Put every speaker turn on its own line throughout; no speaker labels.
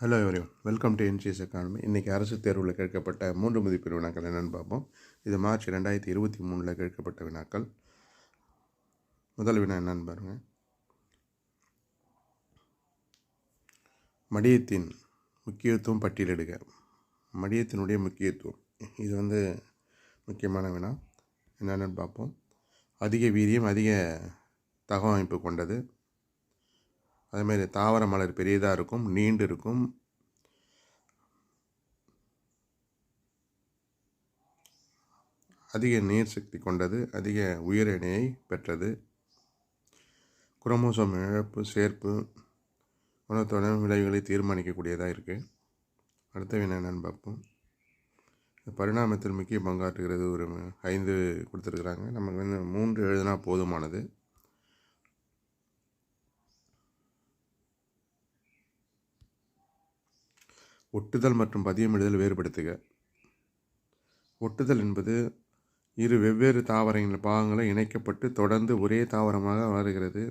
Hello everyone welcome to NCS academy இன்றைக்கி அரசு தேர்வில் கேட்கப்பட்ட மூன்று மதிப்பீடு வினாக்கள் என்னென்னு பார்ப்போம். இது மார்ச் ரெண்டாயிரத்தி இருபத்தி மூணில் கேட்கப்பட்ட வினாக்கள். முதல் வினா என்னன்னு பாருங்கள் மடியத்தின் முக்கியத்துவம் பட்டியலிடுக. மடியத்தினுடைய முக்கியத்துவம். இது வந்து முக்கியமான வினா. என்னென்னு பார்ப்போம். அதிக வீரியம் அதிக தகவமைப்பு கொண்டது. அதேமாதிரி தாவர மலர் பெரியதாக இருக்கும் நீண்டு இருக்கும். அதிக நீர் சக்தி கொண்டது அதிக உயிரினையை பெற்றது. குரோமோசோம் இழப்பு சேர்ப்பு உணவுத்தோட விளைவுகளை தீர்மானிக்கக்கூடியதாக இருக்குது அடுத்த என்னென்னு பார்ப்போம். பரிணாமத்தில் முக்கிய பங்காற்றுகிறது ஒரு ஐந்து கொடுத்துருக்குறாங்க. நமக்கு வந்து மூன்று எழுதுனா போதுமானது. ஒட்டுதல் மற்றும் பதியமிடுதல் வேறுபடுத்துக. ஒட்டுதல் என்பது இரு வெவ்வேறு தாவரங்களின் பாகங்களை இணைக்கப்பட்டு தொடர்ந்து ஒரே தாவரமாக வளர்கிறது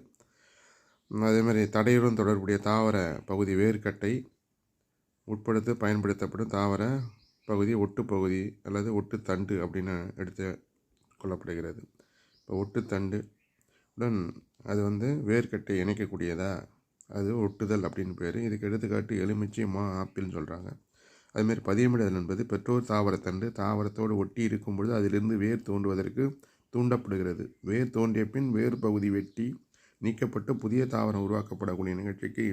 அதேமாதிரி தடையுடன் தொடர்புடைய தாவர பகுதி வேர்க்கட்டை உட்படுத்த பயன்படுத்தப்படும் தாவர பகுதி ஒட்டுப்பகுதி அல்லது ஒட்டுத்தண்டு அப்படின்னு எடுத்து கொள்ளப்படுகிறது. இப்போ ஒட்டுத்தண்டு உடன் அது வந்து வேர்க்கட்டை இணைக்கக்கூடியதா? அது ஒட்டுதல் அப்படின்னு பேர். இதுக்கு எடுத்துக்காட்டு எலுமிச்சை மா ஆப்பிள்னு சொல்கிறாங்க அதுமாரி பதியமிடுதல் என்பது பெற்றோர் தாவரத்தண்டு தாவரத்தோடு ஒட்டி இருக்கும் பொழுது அதிலிருந்து வேர் தோன்றுவதற்கு தூண்டப்படுகிறது. வேர் தோன்றிய பின் வேறு பகுதி வெட்டி நீக்கப்பட்டு புதிய தாவரம் உருவாக்கப்படக்கூடிய நிகழ்ச்சிக்கு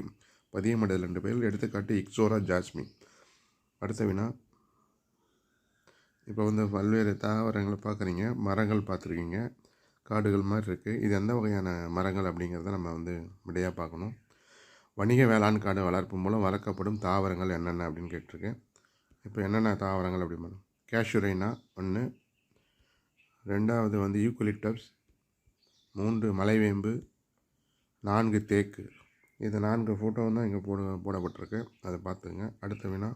பதியமிடுதல் என்ற பெயரில் எடுத்துக்காட்டு இக்ஸோரா ஜாஸ்மின். அடுத்த வினா. இப்போ வந்து பல்வேறு தாவரங்களை பார்க்குறீங்க மரங்கள் பார்த்துருக்கீங்க காடுகள் மாதிரி இருக்குது இது எந்த வகையான மரங்கள் அப்படிங்கிறத நம்ம வந்து விடையாக பார்க்கணும் வணிக வேளாண் காடு வளர்ப்பு மூலம் வளர்க்கப்படும் தாவரங்கள் என்னென்ன அப்படின்னு கேட்டிருக்கேன். இப்போ என்னென்ன தாவரங்கள் அப்படி கேஷுரைனா ஒன்று ரெண்டாவது வந்து யூக்குலிப்டப்ஸ் மூன்று மலைவேம்பு. நான்கு தேக்கு. இது நான்கு ஃபோட்டோவும் தான் இங்கே போட போடப்பட்டிருக்கு. அதை பார்த்துங்க. அடுத்த வினா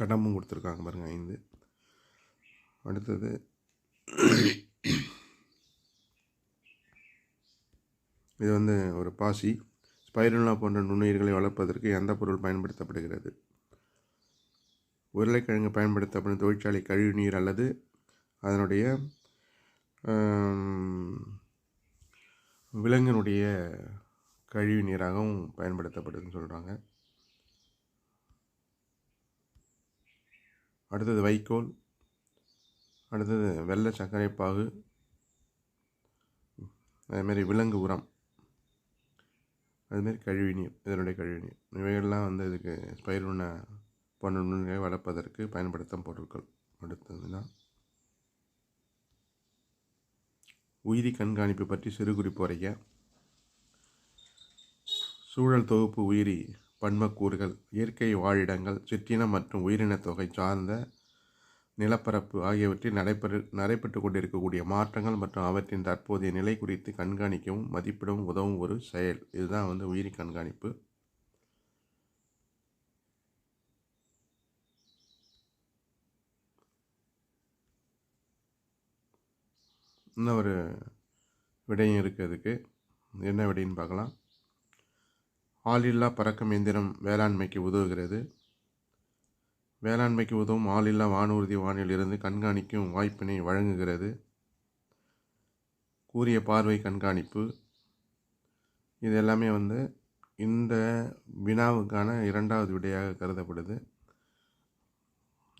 கடமும் கொடுத்துருக்காங்க பாருங்கள் ஐந்து. அடுத்தது இது வந்து ஒரு பாசி. பயிரினா போன்ற நுண்ணுயிர்களை வளர்ப்பதற்கு எந்த பொருள் பயன்படுத்தப்படுகிறது? உருளைக்கிழங்கு பயன்படுத்தப்படும் தொழிற்சாலை கழிவுநீர் அல்லது அதனுடைய விலங்கினுடைய கழிவு நீராகவும் பயன்படுத்தப்படுதுன்னு சொல்கிறாங்க அடுத்தது வைக்கோல் அடுத்தது வெள்ளை சர்க்கரை பாகு அதேமாரி விலங்கு உரம். அதுமாரி கழிவுநீர் இதனுடைய கழிவுநீர். இவைகள்லாம் வந்து இதுக்கு ஸ்பைருன போன்ற வளர்ப்பதற்கு பயன்படுத்தும் பொருட்கள். அடுத்ததுன்னா உயிரி கண்காணிப்பு பற்றி சிறு குறிப்பு வரைய சூழல் தொகுப்பு உயிரி பன்மக்கூறுகள் இயற்கை வாழிடங்கள் சிற்றினம் மற்றும் உயிரினத் தொகை சார்ந்த நிலப்பரப்பு ஆகியவற்றில் நடைபெறு நடைபெற்று கொண்டிருக்கக்கூடிய மாற்றங்கள் மற்றும் அவற்றின் தற்போதைய நிலை குறித்து கண்காணிக்கவும் மதிப்பிடவும் உதவும் ஒரு செயல். இதுதான் வந்து உயிரி கண்காணிப்பு. இன்னும் ஒரு விடையும் இருக்கிறதுக்கு அதுக்கு. என்ன விடைன்னு பார்க்கலாம். ஆளில்லா பறக்கும் எந்திரம் வேளாண்மைக்கு உதவுகிறது. வேளாண்மைக்கு உதவும் ஆளில்லா வானூர்தி வானில் இருந்து கண்காணிக்கும் வாய்ப்பினை வழங்குகிறது. கூறிய பார்வை கண்காணிப்பு. இது எல்லாமே வந்து இந்த வினாவுக்கான இரண்டாவது விடையாக கருதப்படுது.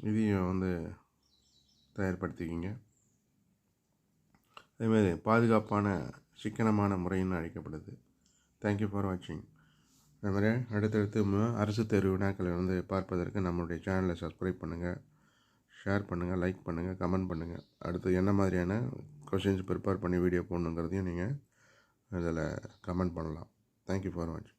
இதையும் வந்து தயார்படுத்திக்கிங்க. அதேமாதிரி பாதுகாப்பான சிக்கனமான முறைன்னு அழைக்கப்படுது. தேங்க்யூ ஃபார் வாட்சிங் அதுமாதிரி அடுத்தடுத்து அரசு தேர்வு வினாக்களை வந்து பார்ப்பதற்கு நம்மளுடைய சேனலை சப்ஸ்கிரைப் பண்ணுங்கள் ஷேர் பண்ணுங்கள் லைக் பண்ணுங்கள் கமெண்ட் பண்ணுங்கள் அடுத்து என்ன மாதிரியான கொஷின்ஸ் ப்ரிப்பேர் பண்ணி வீடியோ போடணுங்கிறதையும் நீங்கள் அதில் கமெண்ட் பண்ணலாம். தேங்க்யூ ஃபார் வாட்சிங்